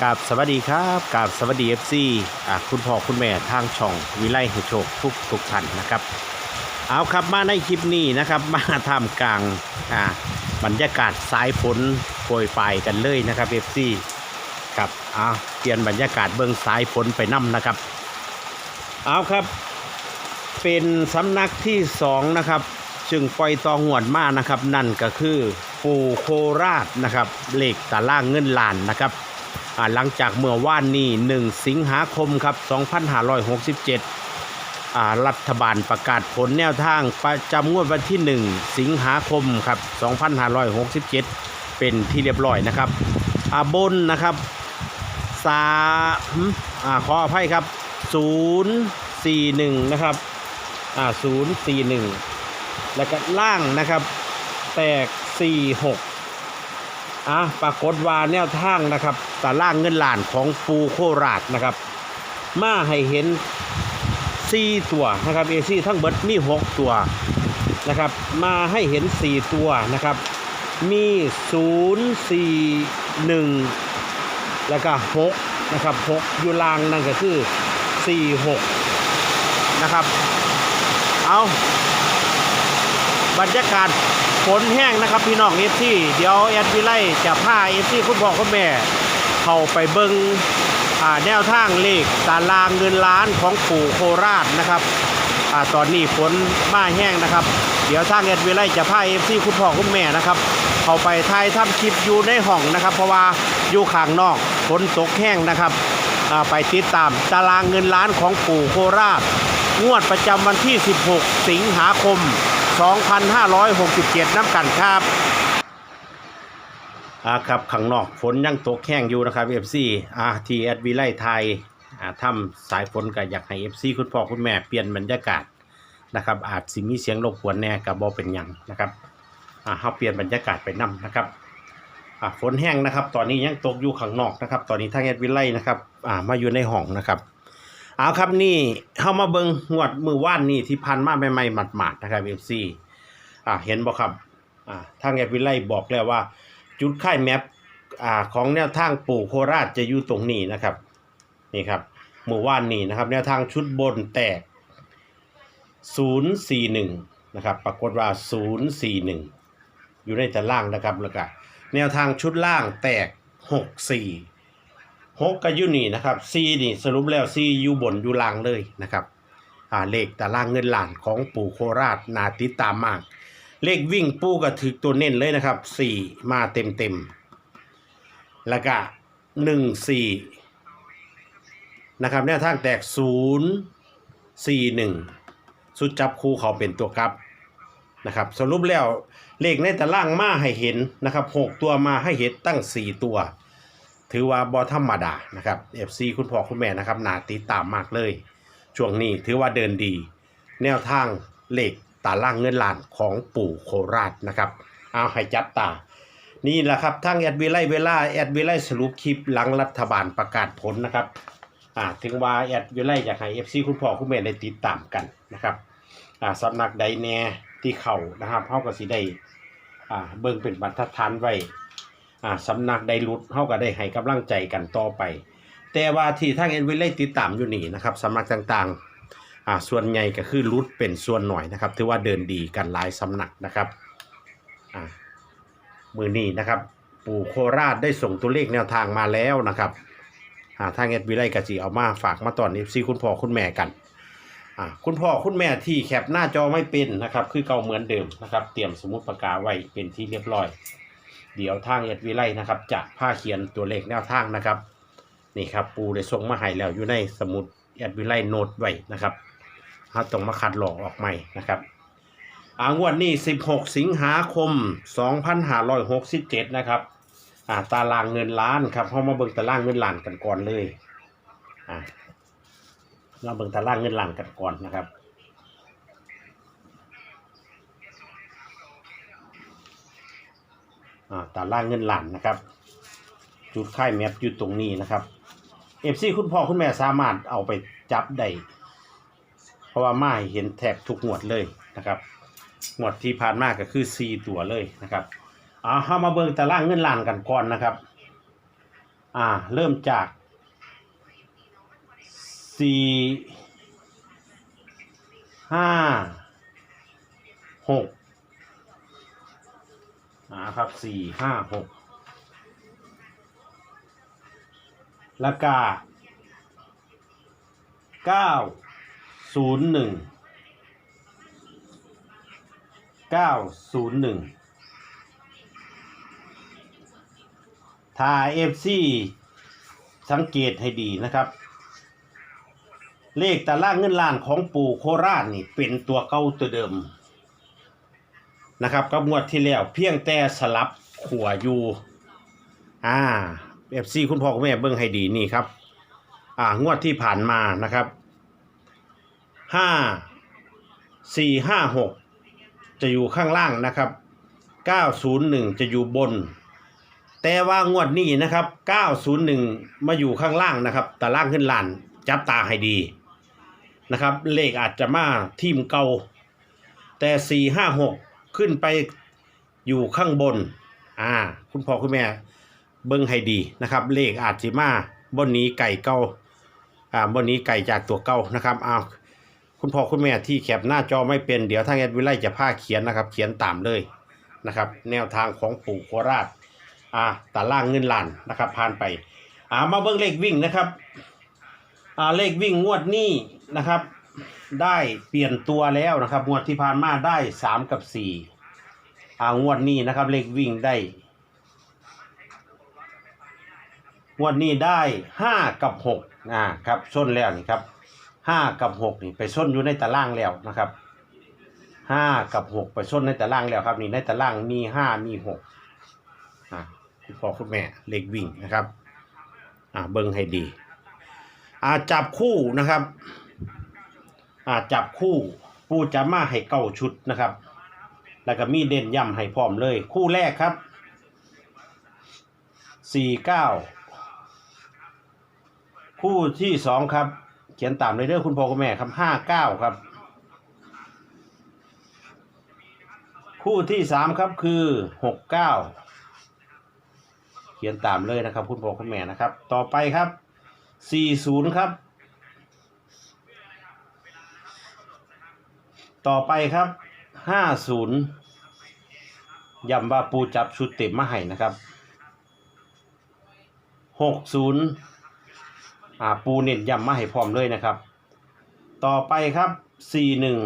กาบสวัสดีครับกาบสวัสดีเอฟซีอ่าคุณพ่อคุณแม่ทางช่องวิไลให้โชคทุกทุกท่านนะครับ เอาครับมาในคลิปนี้นะครับ มาทำกลางอ่าบรรยากาศสายฝนโปรยปลายกันเลยนะครับเอฟซีครับเอาเปลี่ยนบรรยากาศเบื้องสายฝนไปนํนะครับ เอาครับ เป็นสำนักที่สองนะครับจึงปล่อยตองหวดมานะครับ นั่นก็คือปูโคราชนะครับเหลขตารางเงินล้านนะครับ หลังจากเมื่อว่านนี้1 สิงหาคมครับ 2567 รัฐบาลประกาศผลแนวทางประจำงวดวันที่ 1 สิงหาคมครับ 2567 เป็นที่เรียบร้อยนะครับอาบนนะครับสามอ่าขออภัยครับ 041 นะครับอ่าศูนย์สี่หนึ่งแล้วก็ล่างนะครับ แตกสี่หกอะปรากฏว่าแนวทางนะครับ ตาล่างเงินล้านของปูโคราชนะครับ มาให้เห็นสี่ตัวนะครับเอซี่ทั้งเบิดมีหกตัวนะครับ มาให้เห็นสี่ตัวนะครับ มีศูนย์สี่หนึ่งแล้วก็หกนะครับหกอยู่ล่างนั่นก็คือสี่หกนะครับ เอาบรรยากาศฝนแห้งนะครับพี่น้องเอฟซีเดี๋ยวแอดวิไลจะพาเอฟซีคุณพ่อคุณแม่ เข้าไปเบิงอาแนวทางเลขตารางเงินล้านของปู่โคราชนะครับอาตอนนี้ฝนมาแห้งนะครับ เดี๋ยวทางแอดเวิไลจะพาเอฟซีคุณพ่อคุณแม่นะครับ เข้าไปถ่ายทำคลิปอยู่ในห้องนะครับ เพราะว่าอยู่ข้างนอกฝนตกแห้งนะครับอาไปติดตามตารางเงินล้านของปู่โคราช งวดประจำวันที่ 16 สิงหาคม 2567 น้ำกันครับ อ่าครับข้างนอกฝนยังตกแห้งอยู่นะครับ FC อ่าทีแอดวิไลไทยอ่าทำสายฝนก็อยากให้ FC คุณพ่อคุณแม่เปลี่ยนบรรยากาศนะครับ อาจสิมีเสียงรบกวนแน่กับบอเป็นหยังนะครับอ่าเฮาเปลี่ยนบรรยากาศไปนํนะครับอ่าฝนแห้งนะครับ ตอนนี้ยังตกอยู่ข้างนอกนะครับ ตอนนี้ทางแอดวิไลนะครับอ่ามาอยู่ในห้องนะครับเอาครับนี่เข้ามาเบิงงวดมือว่านนี่ที่พันมาใหม่ๆหมาดๆนะครับเอฟซีอ่าเห็นบ่ครับอ่าทางแอปวิไลบอกแล้วว่า จุดค่ายแมปอ่าของแนวทางปู่โคราชจะอยู่ตรงนี้นะครับนี่ครับมือว่านนี่นะครับ แนวทางชุดบนแตก 041 นะครับ ปรากฏว่า 041 อยู่ในตารางนะครับแล้วก็แนวทางชุดล่างแตก 64หกกับยูนี่นะครับซีนี่สรุปแล้วซีอยู่บนอยู่ล่างเลยนะครับอ่าเลขตารางเงินหลานของปู่โคราชนาติดตามมาก เลขวิ่งปูก็ถึกตัวเน้นเลยนะครับสี่มาเต็มเต็มแล้วก็หนึ่งสี่นะครับแนวทางแตกศูนย์สี่หนึ่งสุดจับคู่เขาเป็นตัวครับนะครับสรุปแล้วเลขในตารางมาให้เห็นนะครับหกตัวมาให้เห็นตั้งสี่ตัว ถือว่าบอธรรมดานะครับ FC คุณพ่อคุณแม่นะครับนาติดตามมากเลย ช่วงนี้ถือว่าเดินดี แนวทางเล็กตาล่างเงินล้านของปู่โคราชนะครับเอาให้จับตา นี่แหละครับทั้งแอดวิไลเวลาแอดวิไลสรุปคลิปหลังรัฐบาลประกาศผลนะครับอ่าถึงว่าแอดวิไลอยากให้ FC คุณพ่อคุณแม่ได้ติดตามกันนะครับอ่าสำนักใดแน่ที่เขานะครับเฮาก็สิได้อ่าเบิ่งเป็นบรรทัดฐานไว้อ่าสำนักไดรุดเฮาก็ได้ให้กำลังใจกันต่อไป แต่ว่าที่ทางเอ็นวิเลติดตามอยู่นี่นะครับสำนักต่างๆ อ่าส่วนใหญ่ก็คือรุดเป็นส่วนหน่อยนะครับ ถือว่าเดินดีกันหลายสำนักนะครับอ่ามือนี้นะครับ ปู่โคราชได้ส่งตัวเลขแนวทางมาแล้วนะครับอ่าทางเอ็นวิเลก็จีเอามาฝากมาตอนนี้ซีคุณพ่อคุณแม่กันอ่าคุณพ่อคุณแม่ที่แคปหน้าจอไม่เป็นนะครับ คือเก่าเหมือนเดิมนะครับ เตรียมสมุดปากกาไว้เป็นที่เรียบร้อย เดี๋ยวทางเอ็ดวิไลนะครับจะผ้าเขียนตัวเลขแนวทางนะครับนี่ครับปูได้ส่งมาให้แล้วอยู่ในสมุดเอ็ดวิไลโน้ตไว้นะครับ เราต้องมาคัดหลอกออกใหม่นะครับอางวดนี้ 16 สิงหาคม 2567 นะครับอ่าตารางเงินล้านครับเขามาเบิ่งตารางเงินล้านกันก่อนเลยอ่าเราเบิ่งตารางเงินล้านกันก่อนนะครับอ่าตารางเงินหลานนะครับ จุดค่ายแมปอยู่ตรงนี้นะครับเอฟซีคุณพ่อคุณแม่สามารถเอาไปจับได้ ราะว่ามาเห็นแทบทุกหมวดเลยนะครับหมวดที่ผ่านมาก็คือ 4 ตัวเลยนะครับเอาเข้ามาเบิ่งตารางเงินล้านกันก่อนนะครับ อ่าเริ่มจากสี่ห้าหกนะครับสี่ห้าหกแล้วก็เก้า ศูนย์หนึ่งเก้าศูนย์หนึ่งถ้าเอฟซีสังเกตให้ดีนะครับ เลขตารางเงินล้านของปู่โคราชนี่เป็นตัวเก่าตัวเดิมนะครับกับงวดที่แล้วเพียงแต่สลับขัวอยู่อ่าเอฟซีคุณพ่อคุณแม่เบิ่งให้ดีนี่ครับ อ่างวดที่ผ่านมานะครับ ห้าสี่ห้าหกจะอยู่ข้างล่างนะครับเก้าศูนย์หนึ่งจะอยู่บน แต่ว่างวดนี้นะครับเก้าศูนย์หนึ่งมาอยู่ข้างล่างนะครับแตารางขึ้นลานจับตาให้ดีนะครับ เลขอาจจะมาทีมเก่า แต่สี่ห้าหกขึ้นไปอยู่ข้างบน อ่า คุณพ่อคุณแม่เบิ้งให้ดีนะครับ เลขอาจสิมาบนนี้ไก่เก่าอ่าบนนี้ไก่จากตัวเก่านะครับเอา คุณพ่อคุณแม่ที่แคปหน้าจอไม่เป็นเดี๋ยวทางแอดวิไลจะพาเขียนนะครับ เขียนตามเลยนะครับ แนวทางของปู่โคราชอ่าตาล่างเงินล้านนะครับผ่านไปอ่ามาเบิ้งเลขวิ่งนะครับอ่าเลขวิ่งงวดนี้นะครับ ได้เปลี่ยนตัวแล้วนะครับงวดที่ผ่านมาได้สามกับสี่อ่างวดนี้นะครับ เลขวิ่งได้งวดนี้ได้ห้ากับหกอ่าครับส้นแล้วนี่ครับ ห้ากับหกนี่ไปส้นอยู่ในตารางแล้วนะครับห้ากับหกไปส้นในตารางแล้วครับนี่ในตารางมีห้ามีหกอ่าคุณพ่อคุณแม่เลขวิ่งนะครับอ่าเบิ้งให้ดีอ่าจับคู่นะครับอ่าจับคู่ปูจะมาให้เก้าชุดนะครับ แล้วก็มีเด่นย่ำให้พร้อมเลย คู่แรกครับสี่เก้าคู่ที่สองครับ เขียนตามเลยเด้อคุณพ่อคุณแม่ครับห้าเก้าครับ คู่ที่สามครับคือหกเก้าเขียนตามเลยนะครับ คุณพ่อคุณแม่นะครับ ต่อไปครับสี่ศูนย์ครับ ต่อไปครับห้าศูนย์ย้ำว่าปูจับชุดเต็มมาให้นะครับหกศูนย์ อ่าปูเน้นย้ำมาให้พร้อมเลยนะครับ ต่อไปครับสี่หนึ่ง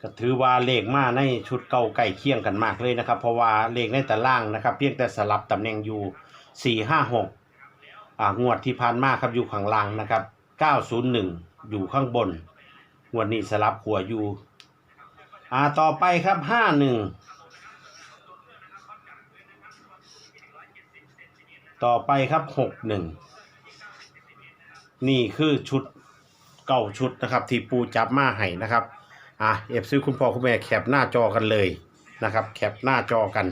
ก็ถือว่าเลขมาในชุดเก่าใกล้เคียงกันมากเลยนะครับ เพราะว่าเลขในแต่ล่างนะครับ เพียงแต่สลับตำแหน่งอยู่สี่ห้าหกอ่างวดที่ผ่านมาครับอยู่ข้างล่างนะครับเก้าศูนย์หนึ่งอยู่ข้างบนงวดนี้สลับหัวอยู่อ่าต่อไปครับห้าหนึ่ง ต่อไปครับหกหนึ่งนี่คือชุดเก่าชุดนะครับที่ปูจับมาให้นะครับอะเอฟซีคุณพ่อคุณแม่แคปหน้าจอกันเลยนะครับ แคปหน้าจอกัน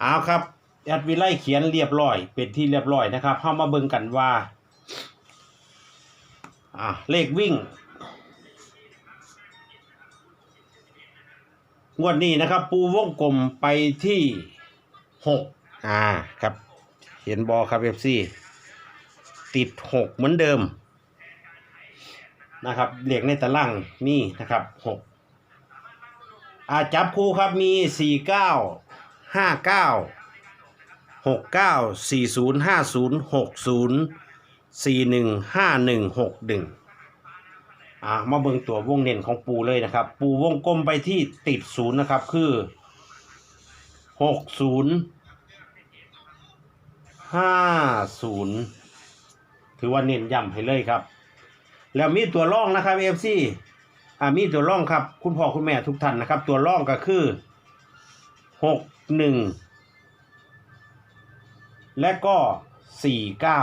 เอาครับแอดวิไลเขียนเรียบร้อย เป็นที่เรียบร้อยนะครับเข้ามาเบิ่งกันว่าอะเลขวิ่งงวดนี้นะครับ ปูวงกลมไปที่หกอ่าครับ เห็นบอครับเอฟซีติดหกเหมือนเดิมนะครับเหล็กในตารางนี่นะครับหกอาจับคู่ครับมีสี่เก้าห้าเก้าหกเก้าสี่ศูนย์ห้าศูนย์หกศูนย์สี่หนึ่งห้าหนึ่งหกหนึ่งอ่ามาเบิ่งตัววงเน้นของปูเลยนะครับ ปูวงกลมไปที่ติดศูนย์นะครับคือหกศูนย์ ห้าศูนย์ถือว่าเน้นย้ำให้เลยครับ แล้วมีตัวร่องนะครับเอฟซีอ่ามีตัวร่องครับ คุณพ่อคุณแม่ทุกท่านนะครับ ตัวร่องก็คือหกหนึ่งและก็สี่เก้า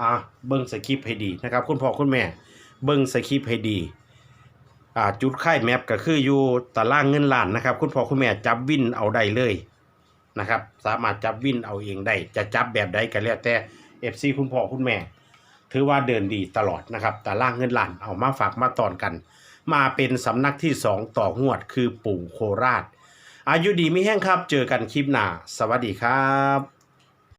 อ่าเบิ้งสคริปต์ให้ดีนะครับ คุณพ่อคุณแม่ เบิ้งสคริปต์ให้ดีอ่าจุดค่แมปก็คืออยู่ตารางเงินล้านนะครับ คุณพ่อคุณแม่จับวินเอาได้เลย นะครับ สามารถจับวินเอาเองได้ จะจับแบบใดก็แล้วแต่เอฟซีคุณพ่อคุณแม่ ถือว่าเดินดีตลอดนะครับ แต่ล่างเงินล้านเอามาฝากมาตอนกัน มาเป็นสำนักที่สองต่องวดคือปู่โคราช อายุดีไม่แห้งครับ เจอกันคลิปหน้า สวัสดีครับ